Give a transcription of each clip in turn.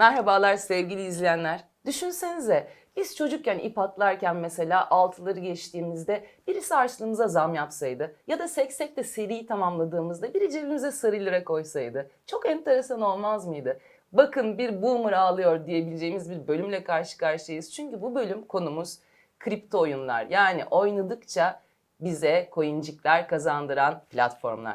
Merhabalar sevgili izleyenler. Düşünsenize biz çocukken ip atlarken mesela altıları geçtiğimizde birisi harçlığımıza zam yapsaydı ya da seksek de seriyi tamamladığımızda biri cebimize sarı lira koysaydı çok enteresan olmaz mıydı? Bakın bir boomer ağlıyor diyebileceğimiz bir bölümle karşı karşıyayız. Çünkü bu bölüm konumuz kripto oyunlar. Yani oynadıkça bize coincikler kazandıran platformlar.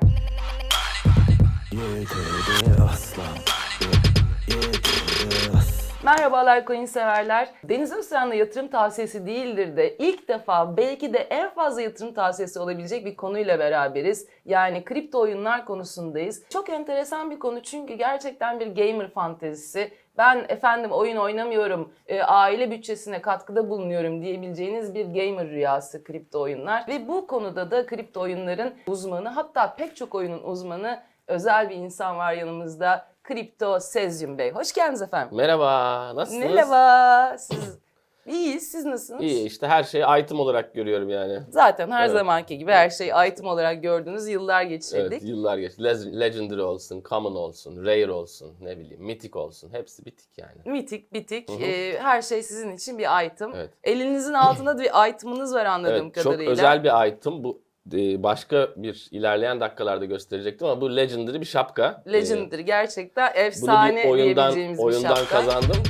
Merhabalar coin severler. Deniz Özcan'la yatırım tavsiyesi değildir de ilk defa belki de en fazla yatırım tavsiyesi olabilecek bir konuyla beraberiz. Yani kripto oyunlar konusundayız. Çok enteresan bir konu çünkü gerçekten bir gamer fantezisi. Ben efendim oyun oynamıyorum, e, aile bütçesine katkıda bulunuyorum diyebileceğiniz bir gamer rüyası kripto oyunlar. Ve bu konuda da kripto oyunların uzmanı hatta pek çok oyunun uzmanı özel bir insan var yanımızda. Kripto Sezyum Bey. Hoş geldiniz efendim. Merhaba, nasılsınız? Merhaba. Siz iyiyiz. Siz nasılsınız? İyi işte her şeyi item olarak görüyorum yani. Zaten her Evet. zamanki gibi her şey item olarak gördüğünüz yıllar geçirdik. Evet yıllar geçti. Le- Legendary olsun, Common olsun, Rare olsun, ne bileyim Mythic olsun. Hepsi bitik yani. Mitik, bitik. Hı hı. e, her şey sizin için bir item. Evet. Elinizin altında da bir item'ınız var anladığım Evet, çok kadarıyla. özel bir item. Bu başka bir ilerleyen dakikalarda gösterecektim ama bu Legendary bir şapka. Legendary gerçekten Bunu efsane bir oyundan, diyebileceğimiz bir oyundan şapka. kazandım.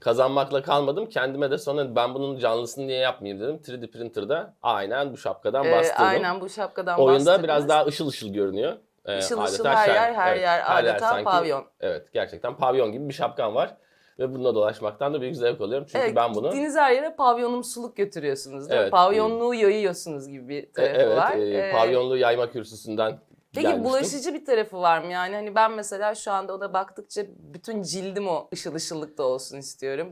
Kazanmakla kalmadım. Kendime de sonra ben bunun canlısını niye yapmayayım dedim. 3D printer'da aynen bu şapkadan Ee, bastırdım. aynen bu şapkadan Oyunda bastırdınız. biraz daha ışıl ışıl görünüyor. Ee, ışıl adeta her şen. yer, her Evet, yer her adeta sanki- pavyon. Evet gerçekten pavyon gibi bir şapkan var. Ve bununla dolaşmaktan da büyük zevk alıyorum. Çünkü Evet, ben bunu... gittiğiniz her yere pavyonumsuluk götürüyorsunuz değil mi? Evet. Pavyonluğu yayıyorsunuz gibi bir E, tarafı evet, var. e, Ee, pavyonlu yayma kürsüsünden Peki gelmiştim. bulaşıcı bir tarafı var mı yani? Hani ben mesela şu anda ona baktıkça bütün cildim o ışıl ışıllıkta olsun istiyorum.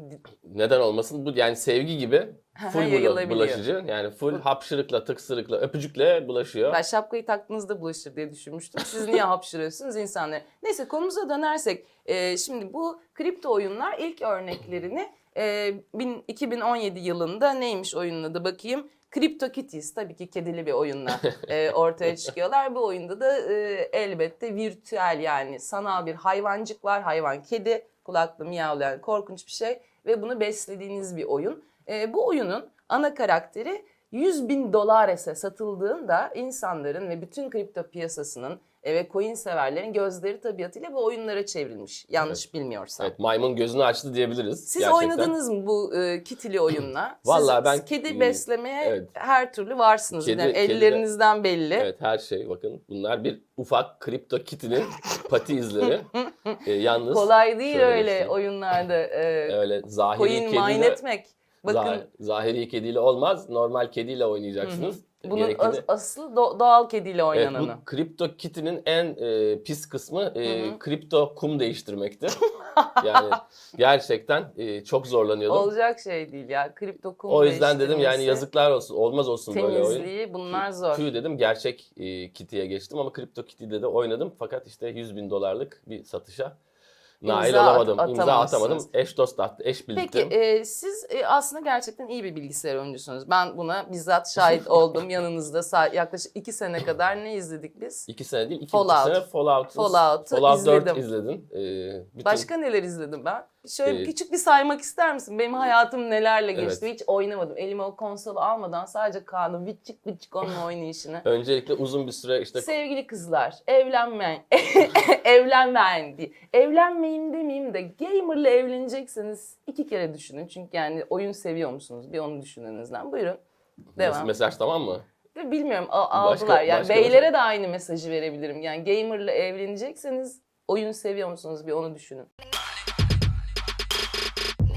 Neden olmasın? Bu yani sevgi gibi full bula- Yayılabiliyor. bulaşıcı. Yani full hapşırıkla, tıksırıkla, öpücükle bulaşıyor. Ben şapkayı taktığınızda bulaşır diye düşünmüştüm. Siz niye hapşırıyorsunuz insanlara? Neyse konumuza dönersek. e, şimdi bu kripto oyunlar ilk örneklerini e, bin- 2017 yılında neymiş oyunun adı bakayım. CryptoKitties tabii ki kedili bir oyunla e, ortaya çıkıyorlar. Bu oyunda da e, elbette virtüel yani sanal bir hayvancık var. Hayvan kedi, kulaklı miyavlayan korkunç bir şey ve bunu beslediğiniz bir oyun. E, bu oyunun ana karakteri 100 bin dolar ise satıldığında insanların ve bütün kripto piyasasının e, ve coin severlerin gözleri tabiatıyla bu oyunlara çevrilmiş. Yanlış bilmiyorsam. Evet, maymun gözünü açtı diyebiliriz. Siz gerçekten. oynadınız mı bu e, kitili oyunla? Vallahi Siz ben- kedi beslemeye evet. her türlü varsınız. Kedi- yani ellerinizden belli. Evet her şey bakın bunlar bir ufak kripto kitinin pati izleri. E, yalnız Kolay değil öyle göstereyim. oyunlarda e, öyle zahiri coin mine etmek. Bakın Zah- zahiri kediyle olmaz. Normal kediyle oynayacaksınız. bunun Gerekeni- as- asıl do- doğal kediyle Evet, oynananı. bu kripto kitinin en e, pis kısmı e, Hı hı. kripto kum değiştirmekti. yani gerçekten e, çok zorlanıyordum. Olacak şey değil ya. Kripto kum o yüzden dedim yani yazıklar olsun, olmaz olsun böyle oyun. Temizliği bunlar zor. Tüy dedim gerçek e, kitiye geçtim ama kripto kitide de oynadım. Fakat işte 100 bin dolarlık bir satışa nail İmza at- olamadım. İmza atamazsınız. atamadım. Eş dost attı, eş birlikte. Peki e, siz e, aslında gerçekten iyi bir bilgisayar oyuncusunuz. Ben buna bizzat şahit oldum yanınızda. Sa- yaklaşık iki sene kadar ne izledik biz? İki sene değil, iki Fallout. sene Fallout. Fallout'u Fallout 4 izledim. izledin. E, bütün- Başka neler izledim ben? Şöyle Ee, küçük bir saymak ister misin? Benim hayatım nelerle Evet. geçti? Hiç oynamadım. Elime o konsolu almadan sadece kaldım. Vıçık vıçık onunla oynayışını. Öncelikle uzun bir süre işte Sevgili kızlar, evlenmeyin. evlenmeyin diye. Evlenmeyin demeyeyim de gamerla evlenecekseniz iki kere düşünün. Çünkü yani oyun seviyor musunuz? Bir onu düşününüzden. Buyurun. Devam. mesaj tamam mı? Ve Bilmiyorum a- Başka- aldılar. yani başka beylere de aynı mesajı verebilirim. Yani gamerla evlenecekseniz oyun seviyor musunuz? Bir onu düşünün.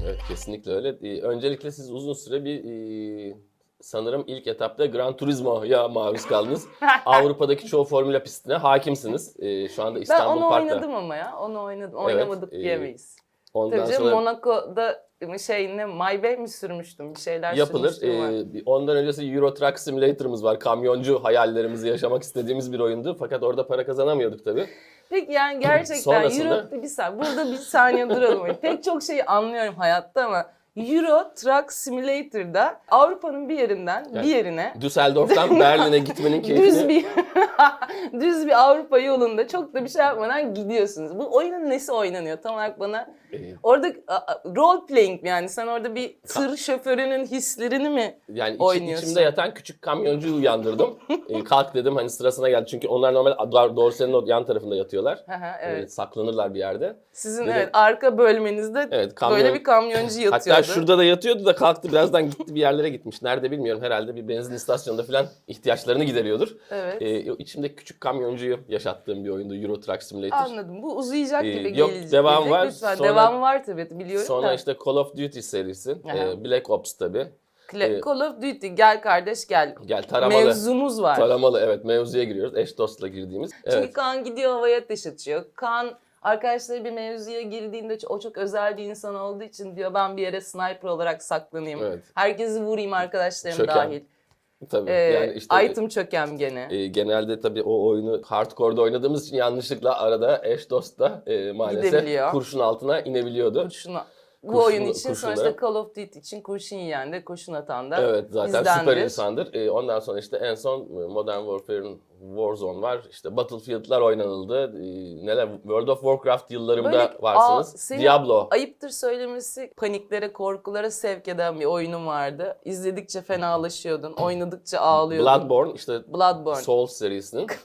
Evet kesinlikle öyle. Ee, Öncelikle siz uzun süre bir e, sanırım ilk etapta Gran Turismo'ya maruz kaldınız. Avrupa'daki çoğu formüla pistine hakimsiniz. Ee, Şu anda ben İstanbul onu Park'ta. oynadım ama ya. Onu oynadım. Evet, Oynamadık e, diyemeyiz. Ondan Tabii canım sonra Monaco'da şey ne Maybach mi sürmüştüm? Bir şeyler yapılır. Ee, ondan öncesi Euro Truck Simulator'ımız var. Kamyoncu hayallerimizi yaşamak istediğimiz bir oyundu. Fakat orada para kazanamıyorduk tabii. Peki yani gerçekten Sonrasında- Europe bir saniye burada bir saniye duralım. Pek çok şeyi anlıyorum hayatta ama Euro Truck Simulator'da Avrupa'nın bir yerinden Yani bir yerine Düsseldorf'tan Berlin'e gitmenin keyfini düz bir düz bir Avrupa yolunda çok da bir şey yapmadan gidiyorsunuz. Bu oyunun nesi oynanıyor? Tam olarak bana Ee, orada a- role playing yani sen orada bir tır şoförünün hislerini mi? Yani içi- oynuyorsun. içimde yatan küçük kamyoncuyu uyandırdım. Ee, kalk dedim hani sırasına geldi. Çünkü onlar normal dorsenin o yan tarafında yatıyorlar. Ee, evet. saklanırlar bir yerde. Sizin Dedim- evet arka bölmenizde Evet, kamyon- böyle bir kamyoncu yatıyordu. Hatta şurada da yatıyordu da kalktı birazdan gitti bir yerlere gitmiş. Nerede bilmiyorum herhalde bir benzin istasyonunda falan ihtiyaçlarını gideriyordur. Evet. Ee, o içimde küçük kamyoncuyu yaşattığım bir oyundu Euro Truck Simulator. Anladım. Bu uzayacak Ee, gibi yok, gelecek. devamı gelecek. var. Lütfen Sonra- devamı var tabii biliyorum Sonra da. işte Call of Duty serisi, e, Black Ops tabii. Cla- e, Call of Duty gel kardeş gel. Gel taramalı. Mevzumuz var. Taramalı evet mevzuya giriyoruz. Eş dostla girdiğimiz. Çünkü Evet. Kaan gidiyor havaya ateş atıyor. Kaan arkadaşları bir mevzuya girdiğinde o çok özel bir insan olduğu için diyor ben bir yere sniper olarak saklanayım. Evet. Herkesi vurayım arkadaşlarım Çöken. dahil. Tabii Ee, yani işte item çökem gene. e, genelde tabii o oyunu hardcore'da oynadığımız için yanlışlıkla arada eş dostla e, maalesef Gidebiliyor. kurşun altına inebiliyordu. Kurşuna. Bu Kurşunlu- oyun için kurşunlu. sonuçta Call of Duty için kurşun yiyen de kurşun atan da Evet zaten bizdendir. süper insandır. E, ondan sonra işte en son e, Modern Warfare'ın Warzone var. İşte Battlefield'lar oynanıldı. E, neler World of Warcraft yıllarımda Böyle- varsınız. Aa, Diablo. Ayıptır söylemesi paniklere, korkulara sevk eden bir oyunum vardı. İzledikçe fenalaşıyordun, oynadıkça ağlıyordun. Bloodborne işte Bloodborne. Souls serisinin.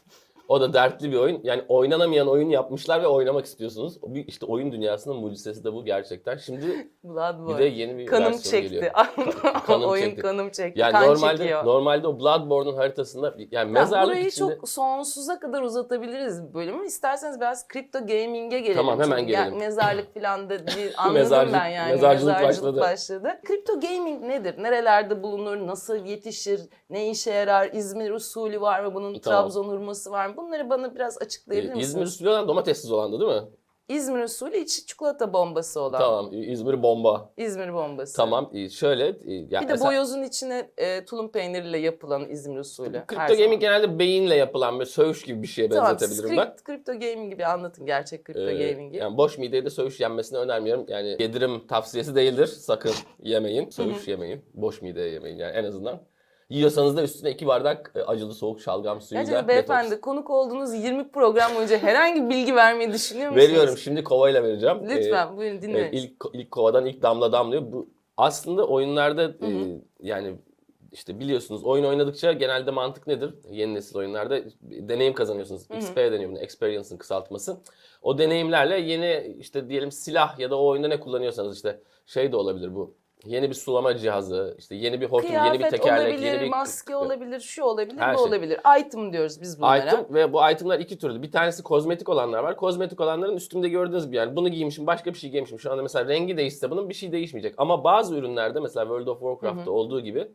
O da dertli bir oyun. Yani oynanamayan oyun yapmışlar ve oynamak istiyorsunuz. İşte oyun dünyasının mucizesi de bu gerçekten. Şimdi Bloodborne. bir de yeni bir kanım versiyonu çekti. geliyor. Oyun Kanım çekti. kanım çekti. Yani kan normalde çekiyor. normalde o Bloodborne'un haritasında yani Ya mezarlık burayı içinde çok sonsuza kadar uzatabiliriz bölümü. İsterseniz biraz kripto gaming'e gelelim. Tamam, hemen Çünkü gelelim. ya- mezarlık falan da bir anladım Mezarcılık- ben yani. mezarcılık başladı. başladı. Kripto gaming nedir? Nerelerde bulunur? Nasıl yetişir? Ne işe yarar? İzmir usulü var mı? Bunun Tamam. Trabzon hurması var mı? Bunları bana biraz açıklayabilir misiniz? İzmir usulü olan domatessiz olandı değil mi? İzmir usulü içi çikolata bombası olan. Tamam. İzmir bomba. İzmir bombası. Tamam. Şöyle e, ya Bir de mesela- boyozun içine e, tulum peyniriyle yapılan İzmir usulü. Kripto gaming genelde beyinle yapılan bir söğüş gibi bir şeye Tamam, benzetebilirim siz ben. kri- kripto gaming gibi anlatın gerçek kripto Ee, gaming'i. Yani boş mideye de söğüş yenmesini önermiyorum. Yani yedirim tavsiyesi değildir. Sakın yemeyin. Söğüş yemeyin. Boş mideye yemeyin yani en azından. Yiyorsanız da üstüne iki bardak e, acılı soğuk şalgam suyuyla Gerçekten detoks. beyefendi konuk olduğunuz 20 program boyunca herhangi bir bilgi vermeyi düşünüyor musunuz? Veriyorum şimdi kovayla vereceğim. Ee, Lütfen buyurun dinleyin. Evet, ilk ilk kovadan ilk damla damlıyor. Bu aslında oyunlarda e, yani işte biliyorsunuz oyun oynadıkça genelde mantık nedir? Yeni nesil oyunlarda deneyim kazanıyorsunuz. XP deniyor bunu. Experience'ın kısaltması. O deneyimlerle yeni işte diyelim silah ya da o oyunda ne kullanıyorsanız işte şey de olabilir bu. Yeni bir sulama cihazı, işte yeni bir hortum, yeni bir Kıyafet tekerlek, olabilir, yeni bir maske olabilir, şu olabilir, Her bu şey. olabilir. Item diyoruz biz bunlara. Item ve bu itemler iki türlü. Bir tanesi kozmetik olanlar var. Kozmetik olanların üstümde gördüğünüz gibi yani bunu giymişim başka bir şey giymişim. Şu anda mesela rengi değişse bunun bir şey değişmeyecek. Ama bazı ürünlerde mesela World of Warcraft'ta olduğu gibi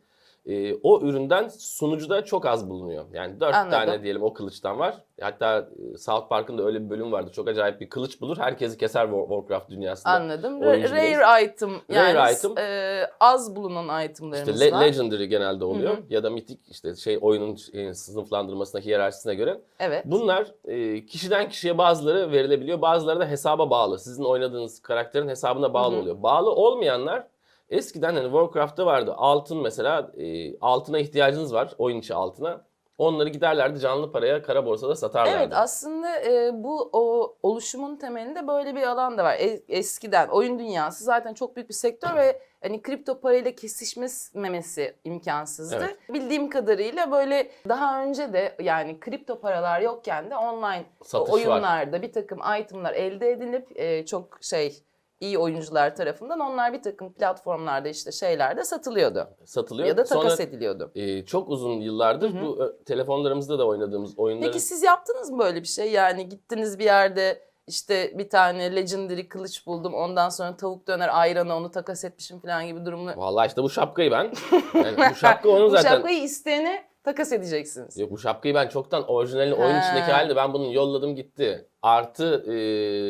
e, o üründen sunucuda çok az bulunuyor. Yani dört Anladım. tane diyelim o kılıçtan var. Hatta e, South Park'ın da öyle bir bölüm vardı. Çok acayip bir kılıç bulur. Herkesi keser War- Warcraft dünyasında. Anladım. Rare item yani Rare item. e, az bulunan itemlarımız İşte le- var. Legendary genelde oluyor. Ya da mitik işte şey oyunun e, sınıflandırmasına, hiyerarşisine göre. Evet. Bunlar e, kişiden kişiye bazıları verilebiliyor, bazıları da hesaba bağlı. Sizin oynadığınız karakterin hesabına bağlı Hı hı. oluyor. Bağlı olmayanlar eskiden hani Warcraft'ta vardı. Altın mesela e, altına ihtiyacınız var, oyun içi altına. Onları giderlerdi canlı paraya kara borsada satarlardı. Evet aslında e, bu o oluşumun temelinde böyle bir alan da var. E- eskiden oyun dünyası zaten çok büyük bir sektör ve hani kripto parayla kesişmemesi imkansızdı. Evet. Bildiğim kadarıyla böyle daha önce de yani kripto paralar yokken de online Satış var. oyunlarda bir takım itemlar elde edilip e, çok şey iyi oyuncular tarafından onlar bir takım platformlarda işte şeylerde satılıyordu. satılıyor. Ya da takas Sonra ediliyordu. e, çok uzun yıllardır bu ö, telefonlarımızda da oynadığımız oyunların Peki siz yaptınız mı böyle bir şey? Yani gittiniz bir yerde işte bir tane legendary kılıç buldum. Ondan sonra tavuk döner ayranı onu takas etmişim falan gibi durumlar. Vallahi işte bu şapkayı ben yani bu şapka onun Bu zaten şapkayı isteyene takas edeceksiniz. Yok bu şapkayı ben çoktan orijinalini oyun içindeki halde ben bunu yolladım gitti. Artı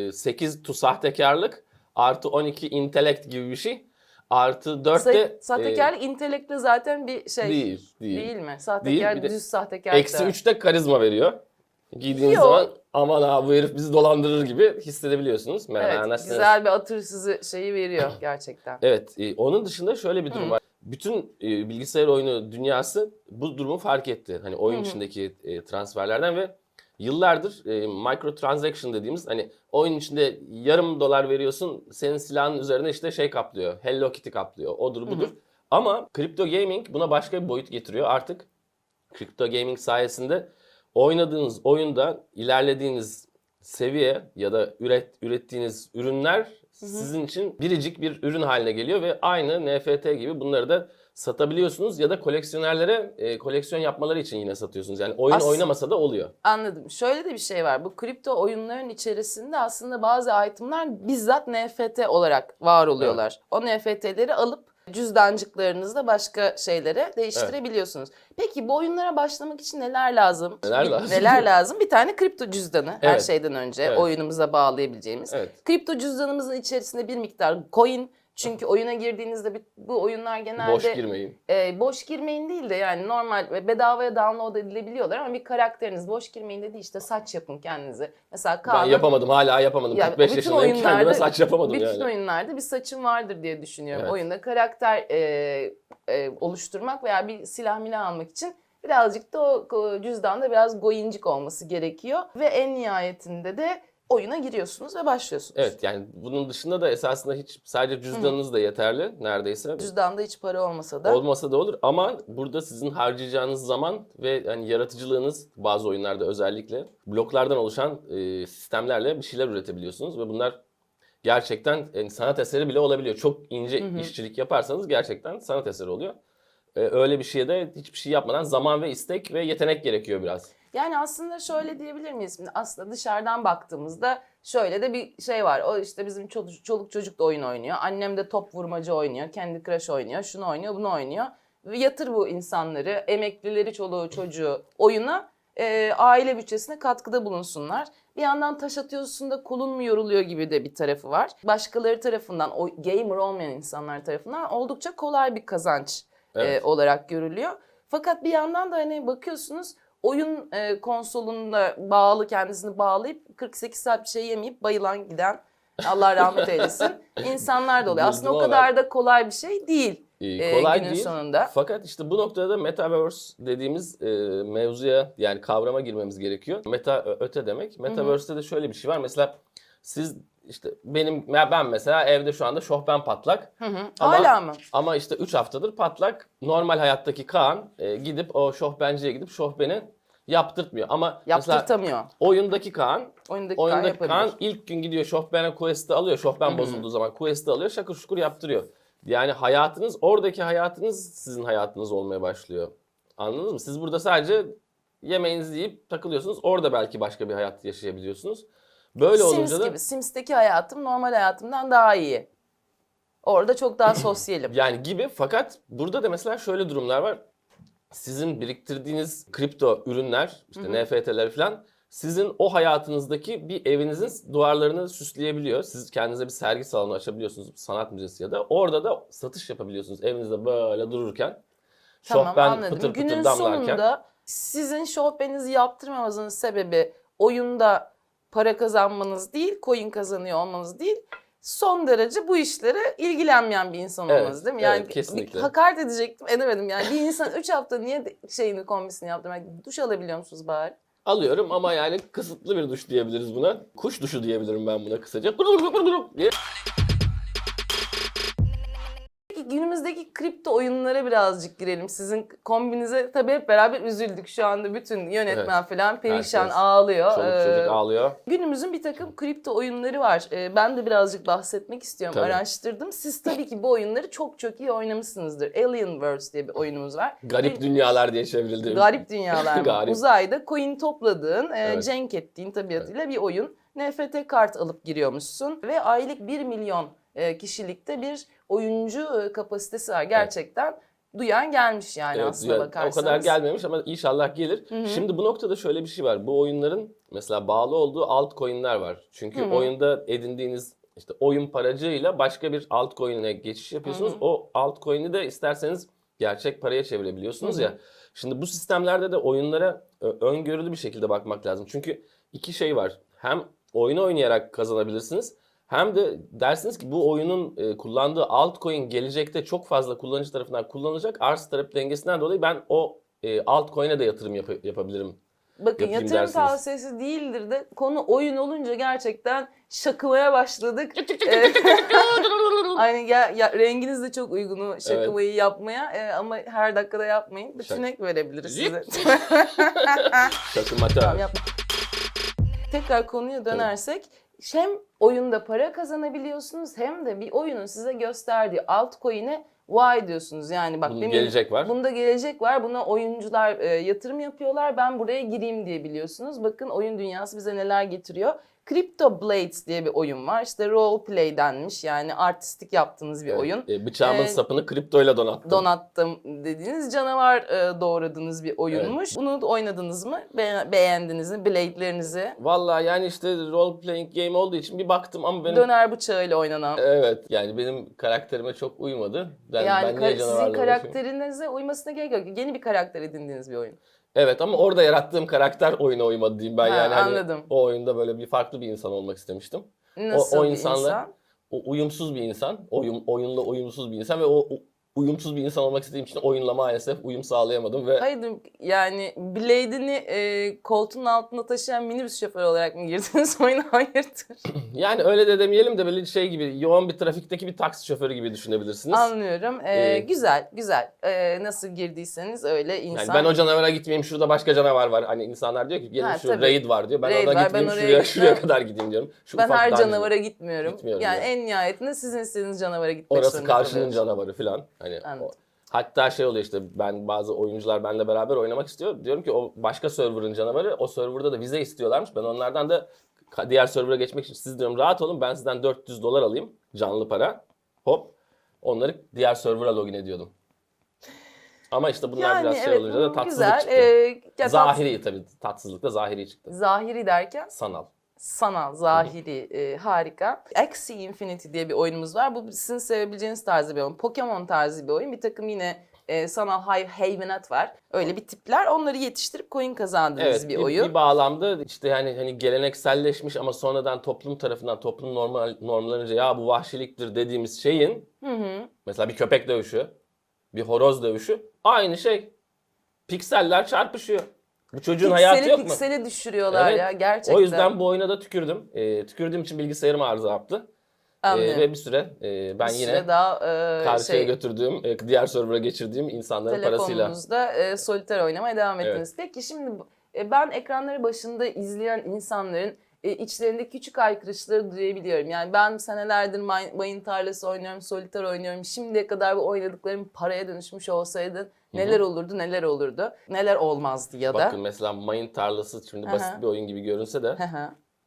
e, 8 tu sahtekarlık artı 12 intelekt gibi bir şey. Artı 4 Sa- de sahtekarlık intelektle zaten bir şey değil, değil. değil mi? Sahtekar bir de düz sahtekar. Eksi da. 3 de karizma veriyor. Giydiğiniz Yok. zaman aman abi bu herif bizi dolandırır gibi hissedebiliyorsunuz. Evet, nasılsınız? güzel bir atır sizi şeyi veriyor gerçekten. Evet, e, onun dışında şöyle bir durum Hı. var. Bütün e, bilgisayar oyunu dünyası bu durumu fark etti. Hani oyun hı. içindeki e, transferlerden ve yıllardır e, microtransaction dediğimiz hani oyun içinde yarım dolar veriyorsun, senin silahın üzerine işte şey kaplıyor, Hello Kitty kaplıyor, odur Hı hı. budur. Ama kripto gaming buna başka bir boyut getiriyor. Artık kripto gaming sayesinde oynadığınız oyunda ilerlediğiniz seviye ya da üret ürettiğiniz ürünler sizin için biricik bir ürün haline geliyor ve aynı NFT gibi bunları da satabiliyorsunuz ya da koleksiyonerlere e, koleksiyon yapmaları için yine satıyorsunuz. Yani oyun As- oynamasa da oluyor. Anladım. Şöyle de bir şey var. Bu kripto oyunların içerisinde aslında bazı itemler bizzat NFT olarak var oluyorlar. O NFT'leri alıp cüzdancıklarınızda başka şeylere değiştirebiliyorsunuz. Peki bu oyunlara başlamak için neler lazım? Neler lazım? Neler lazım? Bir tane kripto cüzdanı her Evet. şeyden önce Evet. oyunumuza bağlayabileceğimiz. Evet. Kripto cüzdanımızın içerisinde bir miktar coin çünkü oyuna girdiğinizde bu oyunlar genelde Boş girmeyin. e, boş girmeyin değil de yani normal bedavaya download edilebiliyorlar ama bir karakteriniz boş girmeyin dedi işte saç yapın kendinize. Mesela Ben Kaan'ın yapamadım hala yapamadım. Ya 45 bütün yaşındayım kendime saç yapamadım bütün yani. oyunlarda bir saçım vardır diye düşünüyorum. Evet. Oyunda karakter e, e, oluşturmak veya bir silah milah almak için birazcık da o o cüzdanda biraz goyincik olması gerekiyor. Ve en nihayetinde de oyuna giriyorsunuz ve başlıyorsunuz. Evet yani bunun dışında da esasında hiç sadece cüzdanınız da yeterli neredeyse. Cüzdanda hiç para olmasa da. Olmasa da olur ama burada sizin harcayacağınız zaman ve hani yaratıcılığınız bazı oyunlarda özellikle bloklardan oluşan e, sistemlerle bir şeyler üretebiliyorsunuz ve bunlar gerçekten yani sanat eseri bile olabiliyor. Çok ince Hı hı. işçilik yaparsanız gerçekten sanat eseri oluyor. E, öyle bir şeye de hiçbir şey yapmadan zaman ve istek ve yetenek gerekiyor biraz. Yani aslında şöyle diyebilir miyiz? Şimdi aslında dışarıdan baktığımızda şöyle de bir şey var. O işte bizim çoluk, çoluk çocuk da oyun oynuyor. Annem de top vurmacı oynuyor. Kendi Crush oynuyor. Şunu oynuyor, bunu oynuyor. Yatır bu insanları, emeklileri, çoluğu, çocuğu oyuna e, aile bütçesine katkıda bulunsunlar. Bir yandan taş atıyorsun da kolun mu yoruluyor gibi de bir tarafı var. Başkaları tarafından, o gamer olmayan insanlar tarafından oldukça kolay bir kazanç e, Evet. olarak görülüyor. Fakat bir yandan da hani bakıyorsunuz oyun e, konsolunda bağlı kendisini bağlayıp 48 saat bir şey yemeyip bayılan giden Allah rahmet eylesin insanlar da oluyor. Aslında o kadar da kolay bir şey değil E, e, kolay günün değil. sonunda. Fakat işte bu noktada da metaverse dediğimiz e, mevzuya yani kavrama girmemiz gerekiyor. Meta öte demek. Metaverse'te de şöyle bir şey var. Mesela siz işte benim ya ben mesela evde şu anda şohben patlak. Hı hı. Ama- Hala mı? Ama işte 3 haftadır patlak normal hayattaki Kaan e, gidip o şohbenciye gidip şohbeni yaptırtmıyor. Ama mesela Yaptırtamıyor. oyundaki Kaan Oyundaki Kaan Oyundaki yapabilir. Kaan ilk gün gidiyor Şofben'e quest'i alıyor. Şofben Hı hı. bozulduğu zaman quest'i alıyor. Şakır şukur yaptırıyor. Yani hayatınız, oradaki hayatınız sizin hayatınız olmaya başlıyor. Anladınız mı? Siz burada sadece yemeğinizi yiyip takılıyorsunuz. Orada belki başka bir hayat yaşayabiliyorsunuz. Böyle olunca Sims da gibi. Sims'teki hayatım normal hayatımdan daha iyi. Orada çok daha sosyalim. yani gibi fakat burada da mesela şöyle durumlar var. Sizin biriktirdiğiniz kripto ürünler, işte NFT'ler falan sizin o hayatınızdaki bir evinizin duvarlarını süsleyebiliyor. Siz kendinize bir sergi salonu açabiliyorsunuz, sanat müzesi ya da orada da satış yapabiliyorsunuz evinizde böyle dururken. Tamam şofben anladım. pıtır pıtır Günün damlarken. sonunda sizin şofbenizi yaptırmamanızın sebebi oyunda para kazanmanız değil, coin kazanıyor olmanız değil. Son derece bu işlere ilgilenmeyen bir insan Evet, olmanız değil mi? evet, Yani kesinlikle. bir hakaret edecektim edemedim. Yani bir insan 3 hafta niye şeyini kombisini yaptırmak? Duş alabiliyor musunuz bari? Alıyorum ama yani kısıtlı bir duş diyebiliriz buna. Kuş duşu diyebilirim ben buna kısaca. diye. Günümüzdeki kripto oyunlara birazcık girelim. Sizin kombinize tabii hep beraber üzüldük. Şu anda bütün yönetmen falan perişan Herkes. ağlıyor. Çoluk Ee, çocuk ağlıyor. Günümüzün bir takım kripto oyunları var. Ee, ben de birazcık bahsetmek istiyorum. Tabii. Araştırdım. Siz tabii ki bu oyunları çok çok iyi oynamışsınızdır. Alienverse diye bir oyunumuz var. Garip Bir- dünyalar diye çevrildi. Garip dünyalar? Garip. Uzayda coin topladığın, e, Evet. cenk ettiğin tabiatıyla bir oyun. NFT kart alıp giriyormuşsun ve aylık 1 milyon e, kişilikte bir oyuncu e, kapasitesi var. Gerçekten duyan gelmiş yani Evet, aslında bakarsanız. O kadar gelmemiş ama inşallah gelir. Hı hı. Şimdi bu noktada şöyle bir şey var. Bu oyunların mesela bağlı olduğu altcoin'ler var. Çünkü Hı hı. oyunda edindiğiniz işte oyun paracığıyla başka bir altcoin'e geçiş yapıyorsunuz. Hı hı. O altcoin'i de isterseniz gerçek paraya çevirebiliyorsunuz Hı hı. ya. Şimdi bu sistemlerde de oyunlara ö- öngörülü bir şekilde bakmak lazım. Çünkü iki şey var. Hem oyunu oynayarak kazanabilirsiniz. Hem de dersiniz ki bu oyunun e, kullandığı altcoin gelecekte çok fazla kullanıcı tarafından kullanılacak. Arz talep dengesinden dolayı ben o e, altcoin'e de yatırım yap- yapabilirim. Bakın yatırım dersiniz. tavsiyesi değildir de konu oyun olunca gerçekten şakımaya başladık. Ee, Aynı ya, ya, renginiz de çok uygun o şakamayı yapmaya e, ama her dakikada yapmayın. Bütünek verebiliriz size. Şakırmatör. Tamam, yap. Tekrar konuya dönersek hem oyunda para kazanabiliyorsunuz hem de bir oyunun size gösterdiği altcoin'e vay diyorsunuz. Yani bak Bunun benim gelecek var. Bunda gelecek var. Buna oyuncular e, yatırım yapıyorlar. Ben buraya gireyim diye biliyorsunuz. Bakın oyun dünyası bize neler getiriyor. Crypto Blades diye bir oyun var. İşte role play denmiş. Yani artistik yaptığınız bir Evet, oyun. e, bıçağımın Ee, sapını kriptoyla donattım. Donattım dediğiniz canavar e, doğradığınız bir oyunmuş. Bunu da oynadınız mı? Be- beğendiniz mi? Blade'lerinizi. Vallahi yani işte role playing game olduğu için bir baktım ama benim Döner bıçağıyla oynanan. Evet yani benim karakterime çok uymadı. Ben, yani ben ka- niye sizin karakterinize uymasına gerek yok. Yeni bir karakter edindiğiniz bir oyun. Evet ama orada yarattığım karakter oyuna uymadı diyeyim ben Ha, yani. Hani anladım. o oyunda böyle bir farklı bir insan olmak istemiştim. Nasıl o bir insanla- insan? O uyumsuz bir insan, oyun, oyunla uyumsuz bir insan ve o, o uyumsuz bir insan olmak istediğim için oyunla maalesef uyum sağlayamadım ve Hayır yani Blade'ini e, koltuğun altında taşıyan minibüs şoförü olarak mı girdiniz oyuna? Hayırdır? yani öyle de demeyelim de böyle şey gibi yoğun bir trafikteki bir taksi şoförü gibi düşünebilirsiniz. Anlıyorum. E, Ee, güzel, güzel. E, nasıl girdiyseniz öyle Yani insan. ben o canavara gitmeyeyim şurada başka canavar var. Hani insanlar diyor ki gelin Ha, şu tabii. raid var diyor. Ben Raid oradan var, gitmeyeyim ben şuraya, şuraya kadar gideyim diyorum. Şu ben her canavara gitmiyorum. Gitmiyorum yani ya. en nihayetinde sizin istediğiniz canavara gitmek Orası zorunda karşının kalıyoruz. canavarı falan. Hani o- hatta şey oluyor işte ben bazı oyuncular benimle beraber oynamak istiyor. Diyorum ki o başka server'ın canavarı. O server'da da vize istiyorlarmış. Ben onlardan da diğer server'a geçmek için siz diyorum rahat olun ben sizden 400 dolar alayım canlı para. Hop. Onları diğer server'a login ediyordum. Ama işte bunlar Yani biraz şey evet, olunca da tatsızlık güzel. çıktı. E, ya tats- zahiri tabii tatsızlık da zahiri çıktı. Zahiri derken Sanal. Sanal, zahiri e, harika. Axie Infinity diye bir oyunumuz var. Bu sizin sevebileceğiniz tarzı bir oyun. Pokemon tarzı bir oyun. Bir takım yine e, sanal hay- hayvanat var. Öyle bir tipler. Onları yetiştirip coin kazandığınız Evet bir bir, oyun. bir bağlamda işte yani hani gelenekselleşmiş ama sonradan toplum tarafından toplum normal normlarınca ya bu vahşiliktir dediğimiz şeyin Hı hı. mesela bir köpek dövüşü, bir horoz dövüşü aynı şey. Pikseller çarpışıyor. Bu çocuğun hayatı Pikseli yok mu? pikseli düşürüyorlar Evet. ya gerçekten. O yüzden bu oyuna da tükürdüm. Ee, tükürdüğüm için bilgisayarım arıza yaptı. Anlıyorum. ve bir süre e, ben Bir yine süre daha e, karşıya şey, götürdüğüm, e, diğer server'a geçirdiğim insanların parasıyla. telefonunuzda e, soliter oynamaya devam ettiniz. Peki şimdi e, ben ekranları başında izleyen insanların e, içlerinde küçük aykırışları duyabiliyorum. Yani ben senelerdir may- mayın tarlası oynuyorum, soliter oynuyorum. Şimdiye kadar bu oynadıklarım paraya dönüşmüş olsaydı neler olurdu, neler olurdu, neler olmazdı ya da. Bakın mesela mayın tarlası şimdi basit bir oyun gibi görünse de.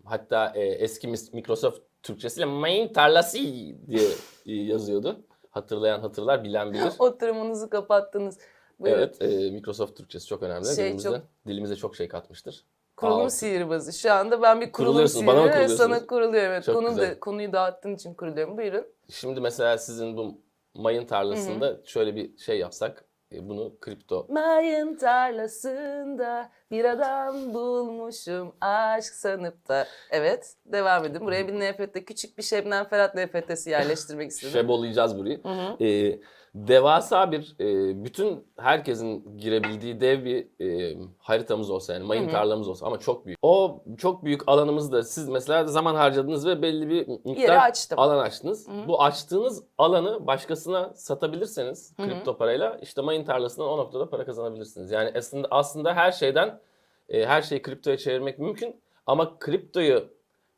Hatta e, eski Microsoft Türkçesiyle mayın tarlası diye yazıyordu. Hatırlayan hatırlar, bilen bilir. Oturumunuzu kapattınız. Buyurun. evet, e, Microsoft Türkçesi çok önemli. Şey Günümüzde çok- dilimize çok şey katmıştır. Kurulum Aa, sihirbazı. Şu anda ben bir kurulum Kuruluyorsunuz, bana mı sihirbazı sana kuruluyorum. Evet, Çok konu güzel. da, konuyu dağıttığın için kuruluyorum. Buyurun. Şimdi mesela sizin bu mayın tarlasında şöyle bir şey yapsak, e, bunu kripto Mayın tarlasında bir adam bulmuşum aşk sanıp da. Evet devam edin. Buraya bir NFT küçük bir Şebnem Ferhat NFT'si yerleştirmek istedim. şebolayacağız burayı. Hı hı. E, devasa bir, e, bütün herkesin girebildiği dev bir e, haritamız olsa yani mayın Hı hı. tarlamız olsa ama çok büyük. O çok büyük alanımızda siz mesela zaman harcadınız ve belli bir miktar açtım. alan açtınız. Hı hı. Bu açtığınız alanı başkasına satabilirseniz Hı hı. kripto parayla işte mayın tarlasından o noktada para kazanabilirsiniz. Yani aslında aslında her şeyden e, her şeyi kriptoya çevirmek mümkün ama kriptoyu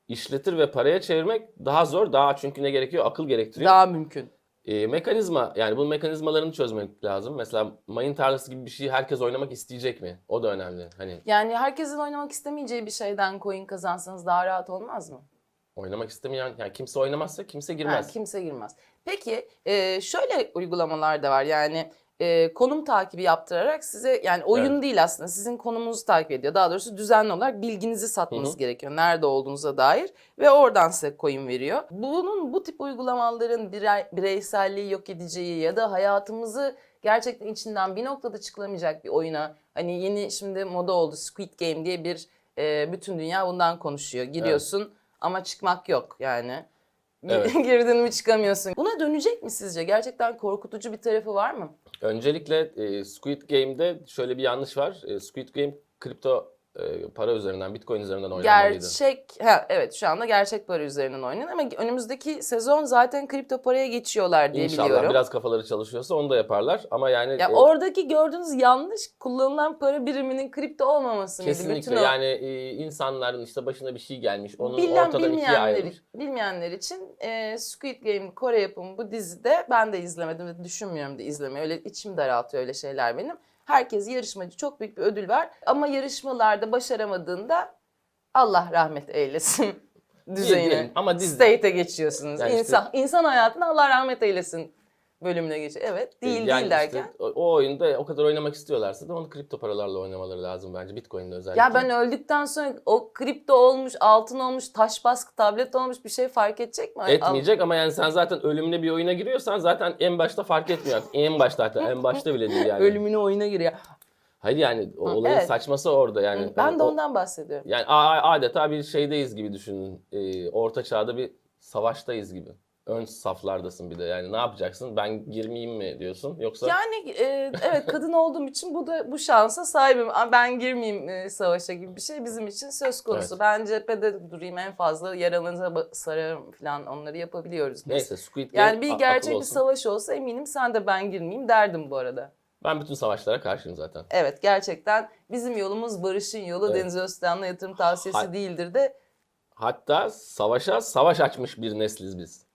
işletir ve paraya çevirmek daha zor. Daha çünkü ne gerekiyor? Akıl gerektiriyor. Daha mümkün. E, mekanizma yani bu mekanizmalarını çözmek lazım. Mesela mayın tarlası gibi bir şeyi herkes oynamak isteyecek mi? O da önemli. Hani Yani herkesin oynamak istemeyeceği bir şeyden coin kazansanız daha rahat olmaz mı? oynamak istemeyen yani kimse oynamazsa kimse Ha, girmez. kimse girmez. Peki e, şöyle uygulamalar da var yani e, konum takibi yaptırarak size yani oyun Evet. değil aslında sizin konumunuzu takip ediyor. Daha doğrusu düzenli olarak bilginizi satmanız Hı hı. gerekiyor nerede olduğunuza dair ve oradan size coin veriyor. Bunun bu tip uygulamaların birey, bireyselliği yok edeceği ya da hayatımızı gerçekten içinden bir noktada çıkılamayacak bir oyuna hani yeni şimdi moda oldu Squid Game diye bir e, bütün dünya bundan konuşuyor. Giriyorsun ama çıkmak yok yani. Evet. Girdin mi çıkamıyorsun. Buna dönecek mi sizce? Gerçekten korkutucu bir tarafı var mı? Öncelikle e, Squid Game'de şöyle bir yanlış var. E, Squid Game kripto e, para üzerinden, Bitcoin üzerinden oynanmalıydı. Gerçek, ha, evet şu anda gerçek para üzerinden oynanıyor ama önümüzdeki sezon zaten kripto paraya geçiyorlar diye İnşallah biliyorum. biraz kafaları çalışıyorsa onu da yaparlar ama yani Ya e, oradaki gördüğünüz yanlış kullanılan para biriminin kripto olmaması mıydı? kesinlikle Bütün o yani e, insanların işte başına bir şey gelmiş, onun bilen ortadan ikiye bilmeyenler, ayrılmış. bilmeyenler için e, Squid Game Kore yapımı bu dizide ben de izlemedim ve düşünmüyorum da izlemeyi. Öyle içim daraltıyor öyle şeyler benim. Herkes yarışmacı çok büyük bir ödül var ama yarışmalarda başaramadığında Allah rahmet eylesin düzeyine. Ama dizi- State'e geçiyorsunuz. Yani işte- insan, insan hayatına Allah rahmet eylesin bölümüne geçiyor. Evet değil Yani değil işte derken. o, o oyunda o kadar oynamak istiyorlarsa da onu kripto paralarla oynamaları lazım bence. Bitcoin'de özellikle. Ya ben öldükten sonra o kripto olmuş, altın olmuş, taş baskı, tablet olmuş bir şey fark edecek mi? Etmeyecek ama yani sen zaten ölümüne bir oyuna giriyorsan zaten en başta fark etmiyor. en başta hatta en başta bile değil yani. Ölümüne oyuna giriyor. Hayır yani o olayın evet. saçması orada yani. Ben de ondan bahsediyorum. Yani adeta bir şeydeyiz gibi düşünün. Ee, orta çağda bir savaştayız gibi. Ön saflardasın bir de yani ne yapacaksın? Ben girmeyeyim mi diyorsun? Yoksa Yani e, evet kadın olduğum için bu da bu şansa sahibim. Ben girmeyeyim e, savaşa gibi bir şey bizim için söz konusu. Evet. Ben cephede durayım en fazla yaralarınıza ba- sararım falan onları yapabiliyoruz biz. neyse Squid Game Yani bir gerçek bir olsun. savaş olsa eminim sen de ben girmeyeyim derdim bu arada. Ben bütün savaşlara karşıyım zaten. Evet gerçekten bizim yolumuz barışın yolu Evet. Deniz Özcan'la yatırım tavsiyesi Hay- değildir de Hatta savaşa savaş açmış bir nesliz biz.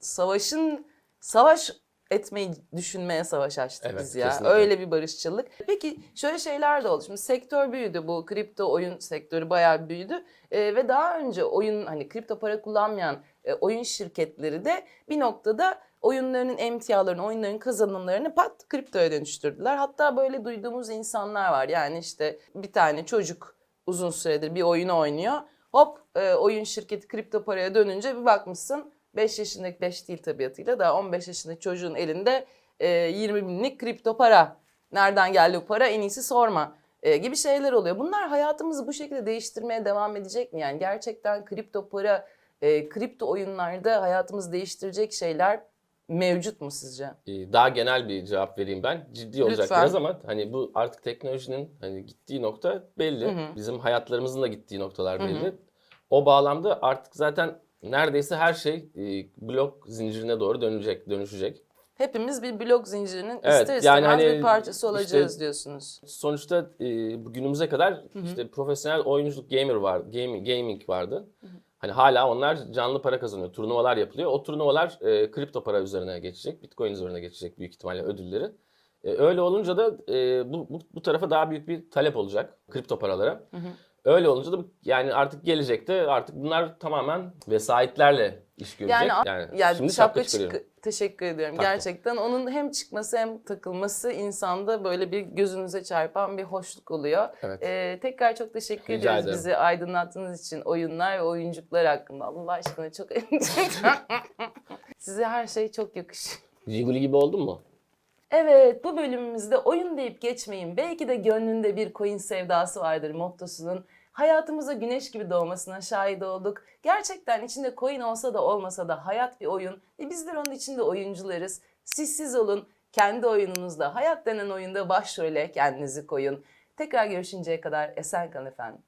Savaşın savaş etmeyi düşünmeye savaş açtık Evet, biz ya. kesinlikle. Öyle bir barışçılık. Peki şöyle şeyler de oldu. Şimdi sektör büyüdü. Bu kripto oyun sektörü bayağı büyüdü. Ee, ve daha önce oyun hani kripto para kullanmayan e, oyun şirketleri de bir noktada oyunlarının emtialarını, oyunların kazanımlarını pat kriptoya dönüştürdüler. Hatta böyle duyduğumuz insanlar var. Yani işte bir tane çocuk uzun süredir bir oyunu oynuyor. Hop e, oyun şirketi kripto paraya dönünce bir bakmışsın 5 yaşındaki 5 değil tabiatıyla da 15 yaşındaki çocuğun elinde e, 20 binlik kripto para. Nereden geldi bu para en iyisi sorma e, gibi şeyler oluyor. Bunlar hayatımızı bu şekilde değiştirmeye devam edecek mi? Yani gerçekten kripto para, e, kripto oyunlarda hayatımızı değiştirecek şeyler mevcut mu sizce? Ee, Daha genel bir cevap vereyim ben. Ciddi olacak Lütfen. biraz ama hani bu artık teknolojinin hani gittiği nokta belli. Hı hı. Bizim hayatlarımızın da gittiği noktalar Hı hı. belli. O bağlamda artık zaten neredeyse her şey e, blok zincirine doğru dönecek, dönüşecek. Hepimiz bir blok zincirinin Evet, ister yani istemez hani bir parçası olacağız işte- diyorsunuz. Sonuçta e, günümüze kadar işte profesyonel oyunculuk gamer var, gaming, gaming vardı. Hani hala onlar canlı para kazanıyor. Turnuvalar yapılıyor. O turnuvalar e, kripto para üzerine geçecek. Bitcoin üzerine geçecek büyük ihtimalle ödülleri. E, öyle olunca da e, bu, bu, bu tarafa daha büyük bir talep olacak kripto paralara. Öyle olunca da yani artık gelecekte artık bunlar tamamen vesayetlerle iş görecek. Yani, Yani, yani şimdi şapka şapka çık- teşekkür ediyorum. Taktım. Gerçekten onun hem çıkması hem takılması insanda böyle bir gözünüze çarpan bir hoşluk oluyor. Evet. Ee, tekrar çok teşekkür Rica ediyoruz ederim. bizi aydınlattığınız için oyunlar ve oyuncuklar hakkında. Allah aşkına çok Size her şey çok yakışıyor. Jiguli gibi oldun mu? Evet bu bölümümüzde oyun deyip geçmeyin. Belki de gönlünde bir coin sevdası vardır mottosunun. Hayatımıza güneş gibi doğmasına şahit olduk. Gerçekten içinde coin olsa da olmasa da hayat bir oyun. Ve bizler onun içinde oyuncularız. Siz siz olun. Kendi oyununuzda, hayat denen oyunda başrole kendinizi koyun. Tekrar görüşünceye kadar esen kalın efendim.